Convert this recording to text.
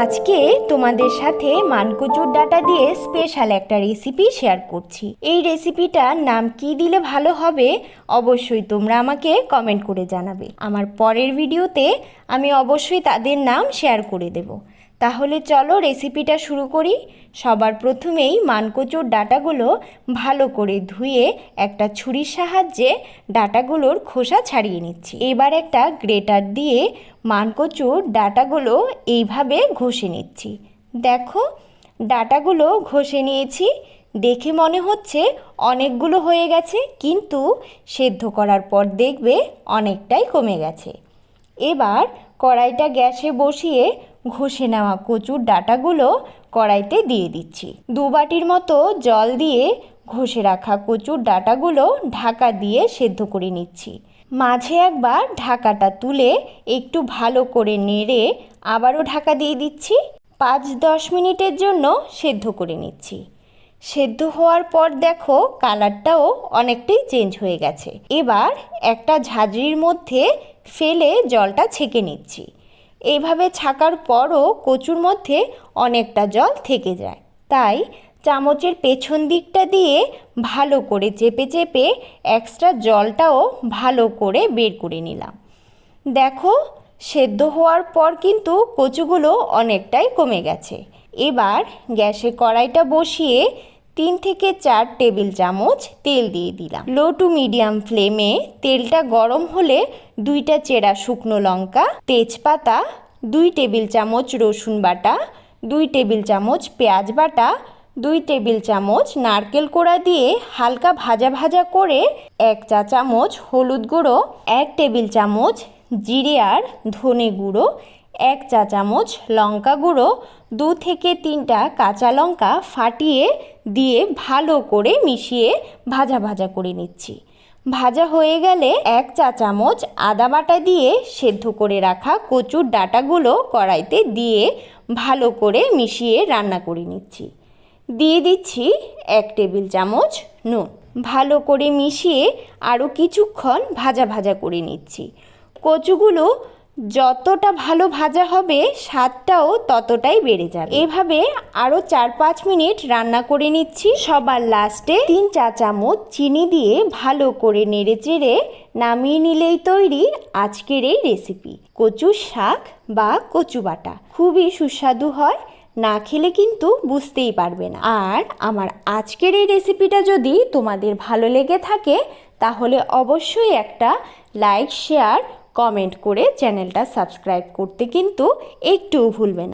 আজকে তোমাদের সাথে মানকুচুর ডাটা দিয়ে স্পেশাল একটা রেসিপি শেয়ার করছি। এই রেসিপিটার নাম কি দিলে ভালো হবে অবশ্যই তোমরা আমাকে কমেন্ট করে জানাবে। আমার পরের ভিডিওতে আমি অবশ্যই তাদের নাম শেয়ার করে দেব। তাহলে চলো রেসিপিটা শুরু করি। সবার প্রথমেই মানকচুর ডাটাগুলো ভালো করে ধুয়ে একটা ছুরির সাহায্যে ডাটাগুলোর খোসা ছাড়িয়ে নিচ্ছি। এবার একটা গ্রেটার দিয়ে মানকচুর ডাটাগুলো এইভাবে ঘষে নিচ্ছি। দেখো, ডাটাগুলো ঘষে নিয়েছি। দেখে মনে হচ্ছে অনেকগুলো হয়ে গেছে, কিন্তু সেদ্ধ করার পর দেখবে অনেকটাই কমে গেছে। এবার কড়াইটা গ্যাসে বসিয়ে ঘষে নেওয়া কচুর ডাটাগুলো কড়াইতে দিয়ে দিচ্ছি। দু বাটির মতো জল দিয়ে ঘষে রাখা কচুর ডাটাগুলো ঢাকা দিয়ে সেদ্ধ করে নিচ্ছি। মাঝে একবার ঢাকাটা তুলে একটু ভালো করে নেড়ে আবারও ঢাকা দিয়ে দিচ্ছি। পাঁচ দশ মিনিটের জন্য সেদ্ধ করে নিচ্ছি। সেদ্ধ হওয়ার পর দেখো কালারটাও অনেকটাই চেঞ্জ হয়ে গেছে। এবার একটা ঝাঁঝরির মধ্যে ফেলে জলটা ছেঁকে নিচ্ছি। এইভাবে ছাকার পরও কচুর মধ্যে অনেকটা জল থেকে যায়। তাই চামচের পেছন দিকটা দিয়ে ভালো করে চেপে চেপে এক্সট্রা জলটাও ভালো করে বের করে নিলাম। দেখো, সেদ্ধ হওয়ার পর কিন্তু কচুগুলো অনেকটাই কমে গেছে। এবার গ্যাসে কড়াইটা বসিয়ে তিন থেকে চার টেবিল চামচ তেল দিয়ে দিলাম। লো টু মিডিয়াম ফ্লেমে তেলটা গরম হলে দুইটা চেরা শুকনো লঙ্কা, তেজপাতা, দুই টেবিল চামচ রসুন বাটা, দুই টেবিল চামচ পেঁয়াজ বাটা, দুই টেবিল চামচ নারকেল কোড়া দিয়ে হালকা ভাজা ভাজা করে এক চা চামচ হলুদ গুঁড়ো, এক টেবিল চামচ জিরে আর ধনে গুঁড়ো এক চা চামচ লঙ্কা গুঁড়ো, দু থেকে তিনটা কাঁচা লঙ্কা ফাটিয়ে দিয়ে ভালো করে মিশিয়ে ভাজা ভাজা করে নিচ্ছি। ভাজা হয়ে গেলে এক চা চামচ আদা বাটা দিয়ে সেদ্ধ করে রাখা কচুর ডাটাগুলো কড়াইতে দিয়ে ভালো করে মিশিয়ে রান্না করে নিচ্ছি। দিয়ে দিচ্ছি এক টেবিল চামচ নুন। ভালো করে মিশিয়ে আরও কিছুক্ষণ ভাজা ভাজা করে নিচ্ছি। কচুগুলো যতটা ভালো ভাজা হবে, স্বাদটাও ততটাই বেড়ে যাবে। এভাবে আরও চার পাঁচ মিনিট রান্না করে নিচ্ছি। সবার লাস্টে তিন চা চামচ চিনি দিয়ে ভালো করে নেড়ে চেড়ে নামিয়ে নিলেই তৈরি আজকের এই রেসিপি। কচু শাক বা কচু বাটা। খুবই সুস্বাদু হয়, না খেলে কিন্তু বুঝতেই পারবে না। আর আমার আজকের এই রেসিপিটা যদি তোমাদের ভালো লেগে থাকে, তাহলে অবশ্যই একটা লাইক, শেয়ার কমেন্ট করে চ্যানেলটা সাবস্ক্রাইব করতে কিন্তু একটুও ভুলবেন